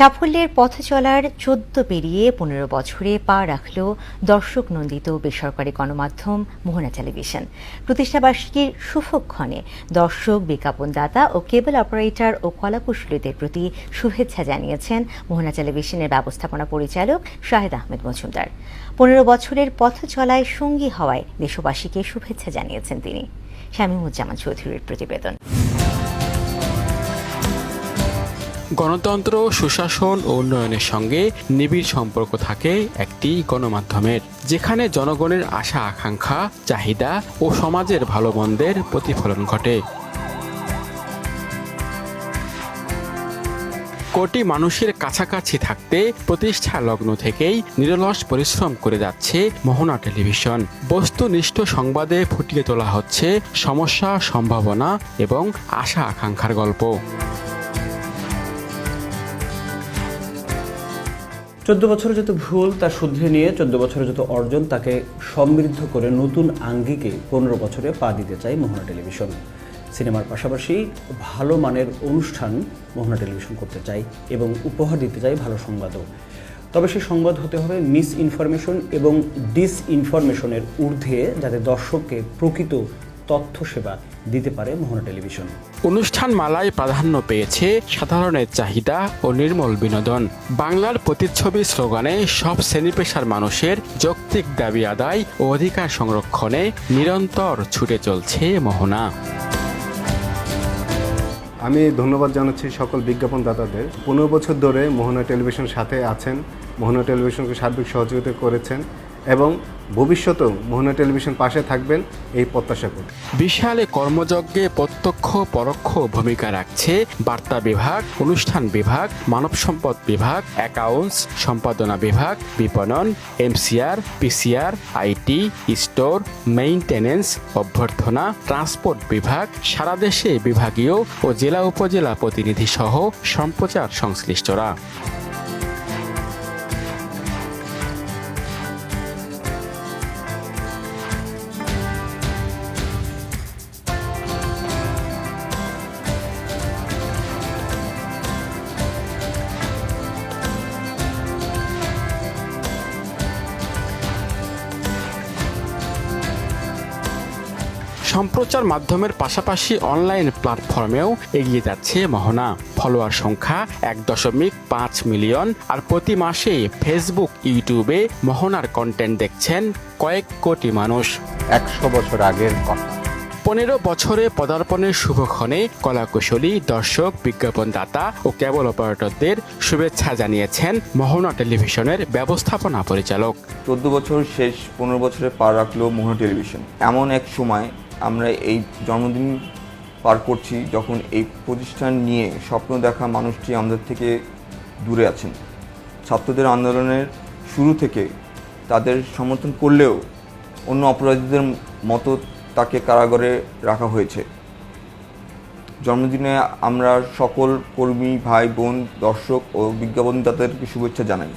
সাফল্যের পথ চলার চোদ্দ পেরিয়ে পনেরো বছরে পা রাখল দর্শক নন্দিত বেসরকারি গণমাধ্যম মোহনা টেলিভিশন। প্রতিষ্ঠাবার্ষিকীর শুভক্ষণে দর্শক বিজ্ঞাপনদাতা ও কেবল অপারেটর ও কলাকুশলীদের প্রতি শুভেচ্ছা জানিয়েছেন মোহনা টেলিভিশনের ব্যবস্থাপনা পরিচালক শাহেদ আহমেদ মজুমদার। পনেরো বছরের পথ চলায় সঙ্গী হওয়ায় দেশবাসীকে শুভেচ্ছা জানিয়েছেন তিনি। শামীমুজ্জামান চৌধুরীর প্রতিবেদন। গণতন্ত্র, সুশাসন ও উন্নয়নের সঙ্গে নিবিড় সম্পর্ক থাকে একটি গণমাধ্যমের, যেখানে জনগণের আশা, আকাঙ্ক্ষা, চাহিদা ও সমাজের ভালো মন্দের প্রতিফলন ঘটে। কোটি মানুষের কাছাকাছি থাকতে প্রতিষ্ঠা লগ্ন থেকেই নিরলস পরিশ্রম করে যাচ্ছে মোহনা টেলিভিশন। বস্তুনিষ্ঠ সংবাদে ফুটিয়ে তোলা হচ্ছে সমস্যা, সম্ভাবনা এবং আশা আকাঙ্ক্ষার গল্প। চোদ্দ বছরের যত ভুল তা শুধরে নিয়ে চোদ্দ বছরের যত অর্জন, তাকে সমৃদ্ধ করে নতুন আঙ্গিকে পনেরো বছরে পা দিতে চাই মোহনা টেলিভিশন। সিনেমার পাশাপাশি ভালো মানের অনুষ্ঠান মোহনা টেলিভিশন করতে চাই এবং উপহার দিতে চাই ভালো সংবাদও। তবে সেই সংবাদ হতে হবে মিস ইনফরমেশন এবং ডিস ইনফরমেশনের ঊর্ধ্বে যাতে দর্শককে প্রকৃত তথ্য সেবা দিতে পারে মোহনা টেলিভিশন। অনুষ্ঠান মালায় প্রাধান্য পেয়েছে সাধারণের চাহিদা ও নির্মল বিনোদন। বাংলার প্রতিচ্ছবি স্লোগানে সব শ্রেণি পেশার মানুষের যৌক্তিক দাবি আদায় ও অধিকার সংরক্ষণে নিরন্তর ছুটে চলছে মোহনা। আমি ধন্যবাদ জানাচ্ছি সকল বিজ্ঞাপনদাতাদের পনেরো বছর ধরে মোহনা টেলিভিশন সাথে আছেন। মোহনা টেলিভিশনকে সার্বিক সহযোগিতা করেছেন। এবং ভবিষ্যতেও মোহনা টেলিভিশন পাশে থাকবেন এই প্রত্যাশা করি। বিশাল কর্মযজ্ঞে প্রত্যক্ষ, পরোক্ষ ভূমিকা রাখছে বার্তা বিভাগ, অনুষ্ঠান বিভাগ, মানব সম্পদ বিভাগ, অ্যাকাউন্টস, সম্পাদনা বিভাগ, বিপণন, M C R, P C R, I T, store, maintenance, অভ্যর্থনা, ট্রান্সপোর্ট বিভাগ, সারা দেশে বিভাগীয় ও জেলা উপজেলা প্রতিনিধি সহ সম্প্রচার সংশ্লিষ্টরা। সম্প্রচার মাধ্যমের পাশাপাশি অনলাইন প্ল্যাটফর্মেও এগিয়ে যাচ্ছে মোহনা। ফলোয়ার সংখ্যা এক দশমিক পাঁচ মিলিয়ন আর প্রতি মাসে ফেসবুক ইউটিউবে মোহনার কন্টেন্ট দেখছেন কয়েক কোটি মানুষ। একশো বছর আগের কথা। পনেরো বছরে পদার্পণের শুভক্ষণে কলাকুশলী দর্শক বিজ্ঞাপনদাতা ও কেবল অপারেটরদের শুভেচ্ছা জানিয়েছেন মোহনা টেলিভিশনের ব্যবস্থাপনা পরিচালক। চোদ্দ বছর শেষ পনেরো বছরে পার রাখল মোহন টেলিভিশন। এমন এক সময় আমরা এই জন্মদিন পার করছি যখন এই প্রতিষ্ঠান নিয়ে স্বপ্ন দেখা মানুষটি আমাদের থেকে দূরে আছেন। ছাত্রদের আন্দোলনের শুরু থেকে তাদের সমর্থন করলেও অন্য অপরাধীদের মতো তাকে কারাগারে রাখা হয়েছে। জন্মদিনে আমরা সকল কর্মী, ভাই, বোন, দর্শক ও বিজ্ঞাপনদাতাদেরকে শুভেচ্ছা জানাই।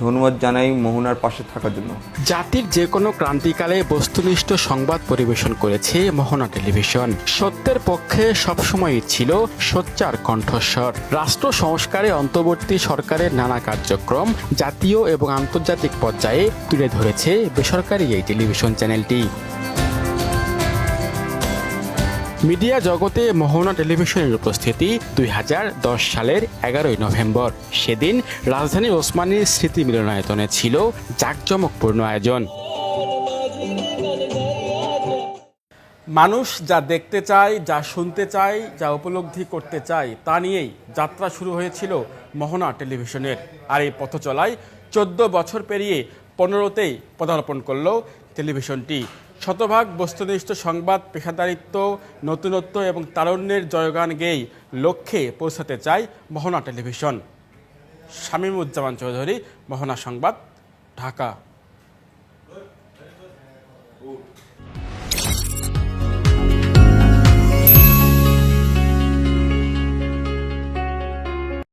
ধন্যবাদ জানাই মোহনার পাশে থাকার জন্য। জাতির যে কোনো ক্রান্তিকালে বস্তুনিষ্ঠ সংবাদ পরিবেশন করেছে মোহনা টেলিভিশন। সত্যের পক্ষে সবসময়ই ছিল সোচ্চার কণ্ঠস্বর। রাষ্ট্র সংস্কারে অন্তর্বর্তী সরকারের নানা কার্যক্রম জাতীয় এবং আন্তর্জাতিক পর্যায়ে তুলে ধরেছে বেসরকারি এই টেলিভিশন চ্যানেলটি। মিডিয়া জগতে মোহনা টেলিভিশনের উপস্থিতি দুই হাজার দশ সালের এগারোই নভেম্বর। সেদিন রাজধানী ওসমানীর স্মৃতি মিলনায়তনে ছিল জাঁকজমকপূর্ণ আয়োজন। মানুষ যা দেখতে চায়, যা শুনতে চায়, যা উপলব্ধি করতে চায়, তা নিয়েই যাত্রা শুরু হয়েছিল মোহনা টেলিভিশনের। আর এই পথ চলায় চোদ্দ বছর পেরিয়ে পনেরোতেই পদার্পণ করল টেলিভিশনটি। শতভাগ বস্তুনিষ্ঠ সংবাদ, পেশাদারিত্ব, নতুনত্ব এবং তারুণ্যের জয়গান গেয়েই লক্ষ্যে পৌঁছাতে চায় মোহনা টেলিভিশন। শামীমুজ্জামান চৌধুরী, মোহনা সংবাদ, ঢাকা।